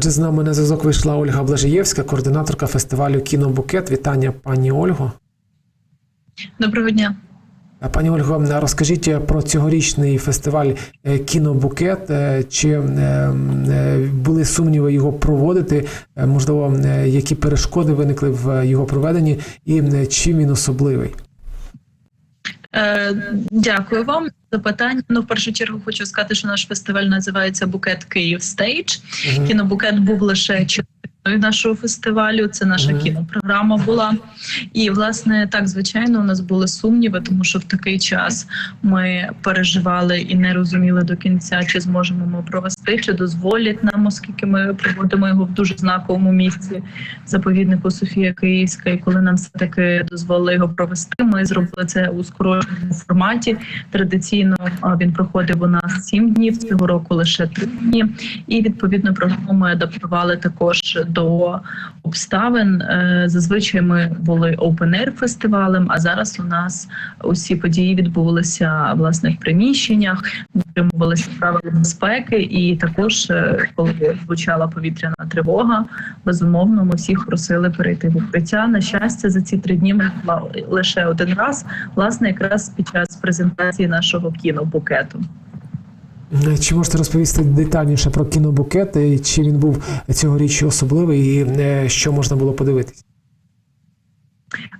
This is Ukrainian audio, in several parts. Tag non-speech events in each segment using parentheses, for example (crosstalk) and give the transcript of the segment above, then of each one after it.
Отже, з нами на зв'язок вийшла Ольга Блажиєвська, координаторка фестивалю Кінобукет. Вітання, пані Ольго. Доброго дня. Пані Ольго, розкажіть про цьогорічний фестиваль е, Кінобукет. Е, Чи е, були сумніви його проводити? Можливо, які перешкоди виникли в його проведенні, і чим він особливий? Дякую вам за питання. Ну, в першу чергу хочу сказати, що наш фестиваль називається Букет Київ Стейдж. Мгм. Кінобукет був лише частиною нашого фестивалю. Це наша Мгм. кінопрограма була. І власне так звичайно у нас були сумніви, тому що в такий час ми переживали і не розуміли до кінця, чи зможемо ми провести, чи дозволять нам, оскільки ми проводимо його в дуже знаковому місці заповіднику Софія Київська. І коли нам все таки дозволили його провести, ми зробили це у скороченому форматі. Традиційно а, він проходив у нас сім днів цього року лише три дні. І відповідно програму ми адаптували також до обставин. Е, Зазвичай ми були open-air фестивалем, а зараз у нас усі події відбувалися власне в приміщеннях, дотримувалися правил безпеки, і також е, коли звучала повітряна тривога, безумовно, ми всіх просили перейти в укриття. На щастя, за ці три дні ми лише один раз, власне, якраз під час презентації нашого кінобукету. Е, Чи можете розповісти детальніше про кінобукет? і Чи він був цьогоріч особливий, і е, що можна було подивитись?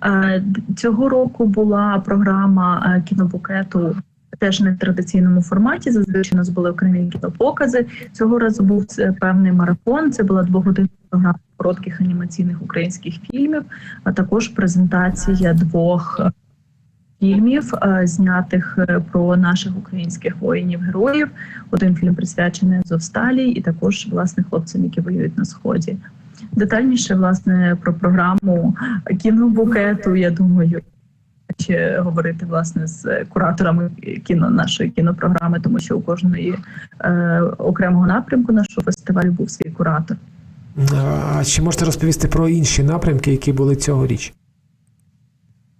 Е, Цього року була програма е, кінобукету. Теж не в традиційному форматі. Зазвичай у нас були окремі кінопокази. Цього разу був певний марафон. Це була двогодинна програма коротких анімаційних українських фільмів, а також презентація двох е, фільмів, е, знятих е, про наших українських воїнів-героїв. Один фільм присвячений Азовсталі, і також власне хлопцям, які воюють на сході. Детальніше власне про програму кінобукету. Я думаю, говорити власне з кураторами кіно нашої кінопрограми, тому що у кожної е, окремого напрямку нашого фестивалю був свій куратор. А чи можете розповісти про інші напрямки, які були цьогоріч?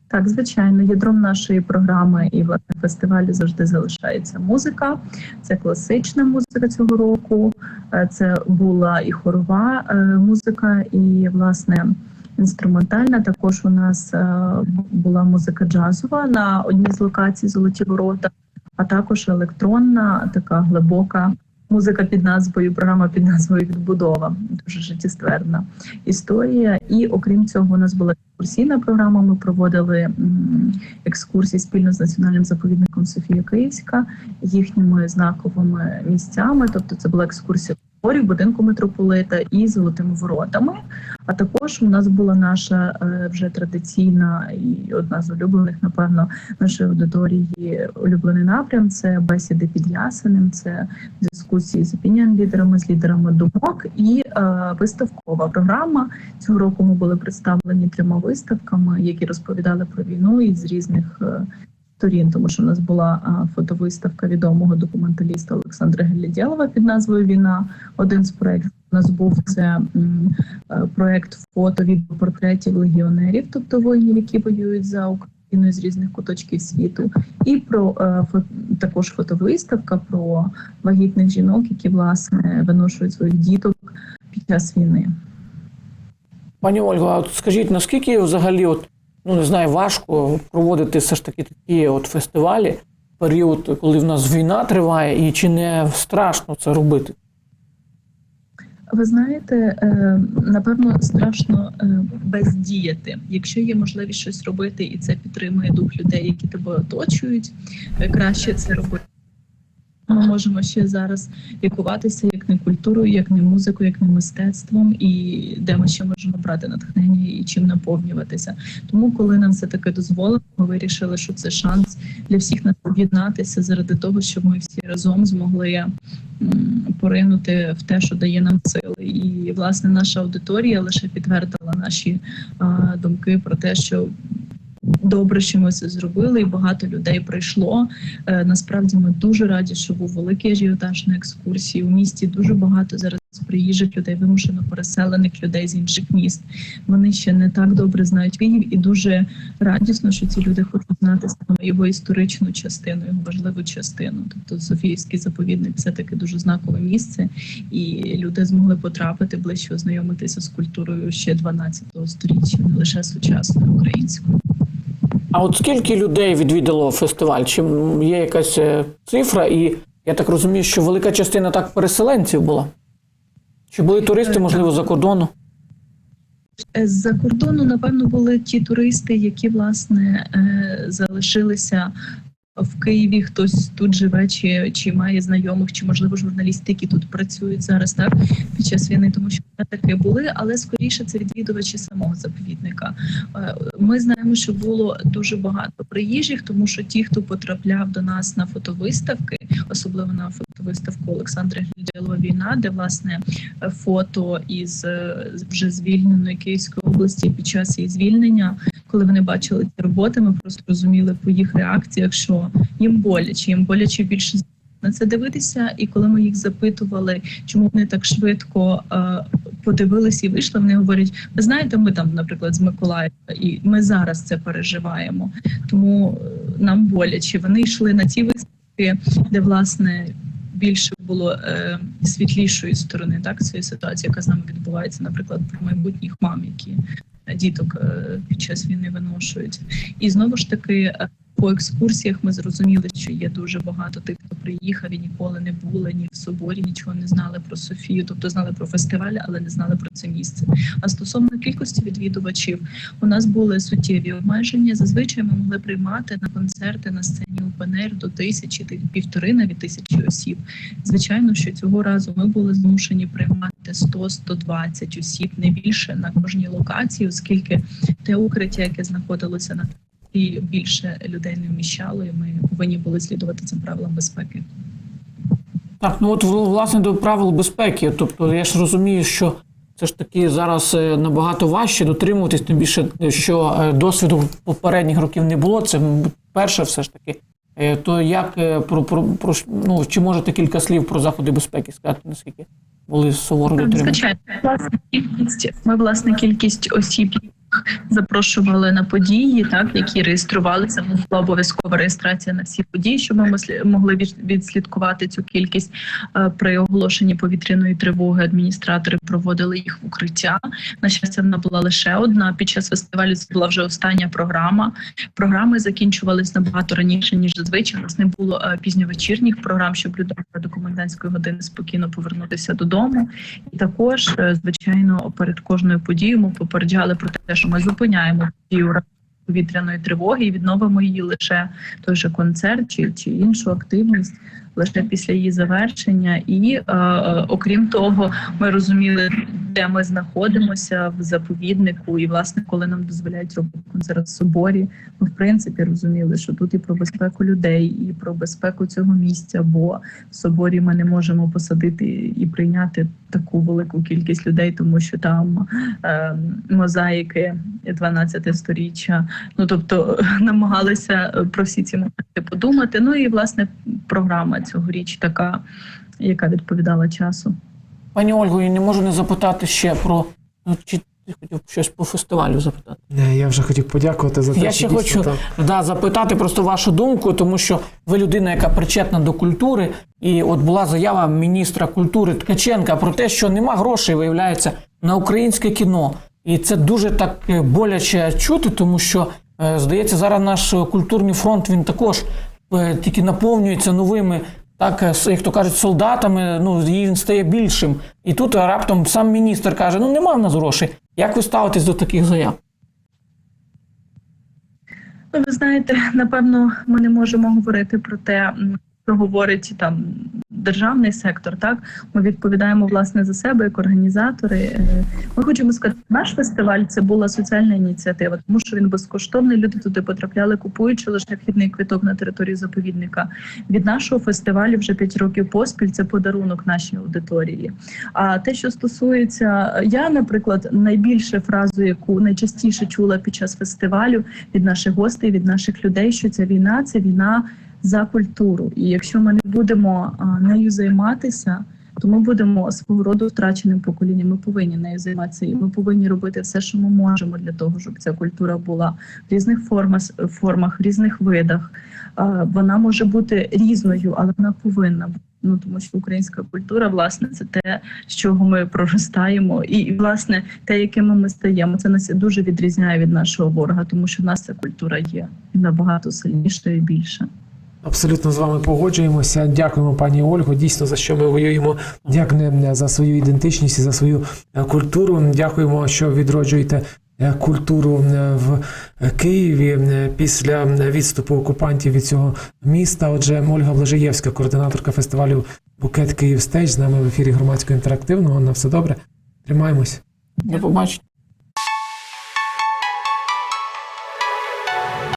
Так, звичайно, ядром нашої програми і власне фестивалю завжди залишається музика. Це класична музика цього року. е, Це була і хорова е, музика, і власне інструментальна. Також у нас е, була музика джазова на одній з локацій Золоті Ворота, а також електронна, така глибока музика під назвою програма під назвою Відбудова. Дуже життєстверна історія. І окрім цього, у нас була екскурсійна програма. Ми проводили екскурсії спільно з національним заповідником Софія Київська, їхніми знаковими місцями. Тобто, це була екскурсія в будинку митрополита і золотими воротами. А також у нас була наша е, вже традиційна і одна з улюблених, напевно, нашої аудиторії улюблений напрям. Це бесіди під ясенем, це дискусії з опініон-лідерами, з лідерами думок і е, виставкова програма. Цього року ми були представлені трьома виставками, які розповідали про війну із різних е, сторін, тому що в нас була фотовиставка відомого документаліста Олександра Гелядєлова під назвою Війна. Один з проєктів у нас був це е, проєкт фото від портретів легіонерів, тобто воїнів, які воюють за Україну з різних куточків світу, і про е, також фотовиставка про вагітних жінок, які власне виношують своїх діток під час війни. Пані Ольго, а скажіть, наскільки взагалі, от, ну не знаю, важко проводити все ж таки такі от фестивалі період, коли в нас війна триває, і чи не страшно це робити? Ви знаєте, е, напевно, страшно е, бездіяти. Якщо є можливість щось робити, і це підтримує дух людей, які тебе оточують, е, краще це робити. Ми можемо ще зараз лікуватися як не культурою, як не музикою, як не мистецтвом, і де ми ще можемо брати натхнення і чим наповнюватися. Тому, коли нам все таки дозволено, ми вирішили, що це шанс для всіх нас об'єднатися заради того, щоб ми всі разом змогли поринути в те, що дає нам сили. І власне наша аудиторія лише підтвердила наші а, думки про те, що. Добре, що ми це зробили, і багато людей прийшло. Е, насправді ми дуже раді, що був великий ажіотаж на екскурсії. У місті дуже багато зараз приїжджих людей, вимушено переселених людей з інших міст. Вони ще не так добре знають Київ, і дуже радісно, що ці люди хочуть знати саме його історичну частину, його важливу частину. Тобто Софіївський заповідник все таки дуже знакове місце, і люди змогли потрапити ближче ознайомитися з культурою ще 12 століття, не лише сучасною українською. А от скільки людей відвідало фестиваль? Чи є якась е, цифра? І я так розумію, що велика частина так переселенців була? Чи були туристи, можливо, за кордону? Е, З-за кордону, напевно, були ті туристи, які власне е, залишилися в Києві. Хтось тут живе, чи, чи має знайомих, чи можливо журналісти, які тут працюють зараз, так під час війни, тому що таке були, але скоріше це відвідувачі самого заповідника. Е, Ми знаємо, що було дуже багато приїжджих, тому що ті, хто потрапляв до нас на фотовиставки, особливо на фотовиставку Олександра Гляділова війна, де власне фото із е, вже звільненої Київської області під час її звільнення, коли вони бачили ці роботи, ми просто розуміли по їх реакціях, що їм боляче, їм боляче більше на це дивитися. І коли ми їх запитували, чому вони так швидко е, подивилися і вийшли, вони говорять: ви знаєте, ми там, наприклад, з Миколаєва, і ми зараз це переживаємо, тому е, нам боляче. Вони йшли на ті виставки, де власне. Більше було е, світлішої сторони, так цієї ситуації, яка з нами відбувається, наприклад, про майбутніх мам, які діток е, під час війни виношують. І знову ж таки, е, по екскурсіях ми зрозуміли, що є дуже багато тих, хто приїхав і ніколи не були ні в соборі, нічого не знали про Софію, тобто знали про фестиваль, але не знали про це місце. А стосовно кількості відвідувачів, у нас були суттєві обмеження. Зазвичай ми могли приймати на концерти на сцені УПНР до тисячі, ти- півтори навіть тисячі осіб. Звичайно, що цього разу ми були змушені приймати 100-120 осіб, не більше на кожній локації, оскільки те укриття, яке знаходилося на і більше людей не вміщало, і ми повинні були слідувати цим правилам безпеки. Так, ну от власне до правил безпеки. Тобто я ж розумію, що це ж таки зараз е, набагато важче дотримуватись, тим більше, що е, досвіду попередніх років не було. Це перше, все ж таки. Е, То як е, про, про, про ну, чи можете кілька слів про заходи безпеки сказати, наскільки були суворо дотримані? звичайно, власне кількість. Ми власне кількість осіб запрошували на події, так які реєструвалися. Була обов'язкова реєстрація на всі події, щоб ми могли відслідкувати цю кількість Е, при оголошенні повітряної тривоги. Адміністратори проводили їх в укриття. На щастя, вона була лише одна. Під час фестивалю це була вже остання програма. Програми закінчувались набагато раніше ніж зазвичай. У нас не було е, пізньовечірніх програм, щоб люди до комендантської години спокійно повернутися додому. І також, е, звичайно, перед кожною подією ми попереджали про те, що ми зупиняємо подію в повітряної тривоги і відновимо її лише той же концерт чи, чи іншу активність. Лише після її завершення, і е, е, окрім того, ми розуміли, де ми знаходимося в заповіднику, і власне, коли нам дозволяють робити концерт в соборі, ми в принципі розуміли, що тут і про безпеку людей, і про безпеку цього місця. Бо в соборі ми не можемо посадити і прийняти таку велику кількість людей, тому що там е, мозаїки 12 сторіччя. Ну тобто (laughs) намагалися е, про всі ці моменти подумати. Ну і власне програма цьогоріч така, яка відповідала часу. Пані Ольго, я не можу не запитати ще про ну, чи ти хотів щось по фестивалю запитати? Е, Я вже хотів подякувати за те, Я що ще дійсно хочу так. да, запитати просто вашу думку, тому що ви людина, яка причетна до культури, і от була заява міністра культури Ткаченка про те, що нема грошей, виявляється, на українське кіно. І це дуже так е, боляче чути, тому що е, здається, зараз наш культурний фронт він також е, тільки наповнюється новими. Так, е, як то кажуть, солдатами, ну і він стає більшим. І тут раптом сам міністр каже: ну нема в нас грошей. Як ви ставитесь до таких заяв? Ну, ви знаєте, напевно, ми не можемо говорити про те, говорить там державний сектор. Так ми відповідаємо власне за себе як організатори. Ми хочемо сказати, наш фестиваль це була соціальна ініціатива, тому що він безкоштовний. Люди туди потрапляли, купуючи лише вхідний квиток на території заповідника. Від нашого фестивалю вже 5 років поспіль це подарунок нашій аудиторії. А те, що стосується я, наприклад, найбільше фразу, яку найчастіше чула під час фестивалю від наших гостей, від наших людей, що ця війна це війна за культуру. І якщо ми не будемо нею займатися, Тобто ми будемо свого роду втраченим поколінням. Ми повинні нею займатися, і ми повинні робити все, що ми можемо для того, щоб ця культура була в різних формах, формах в різних видах. Вона може бути різною, але вона повинна бути. Ну тому що українська культура, власне, це те, з чого ми проростаємо, і, і власне те, якими ми стаємо, це нас дуже відрізняє від нашого ворога, тому що в нас ця культура є і набагато сильніша і більша. Абсолютно з вами погоджуємося. Дякуємо, пані Ольго. Дійсно, за що ми воюємо, як не за свою ідентичність і за свою е, культуру. Дякуємо, що відроджуєте е, культуру е, в Києві е, після відступу окупантів від цього міста. Отже, Ольга Блажаєвська, координаторка фестивалю Букет Київ Стеж, з нами в ефірі громадського інтерактивного. На все добре. Тримаємось. До побачення.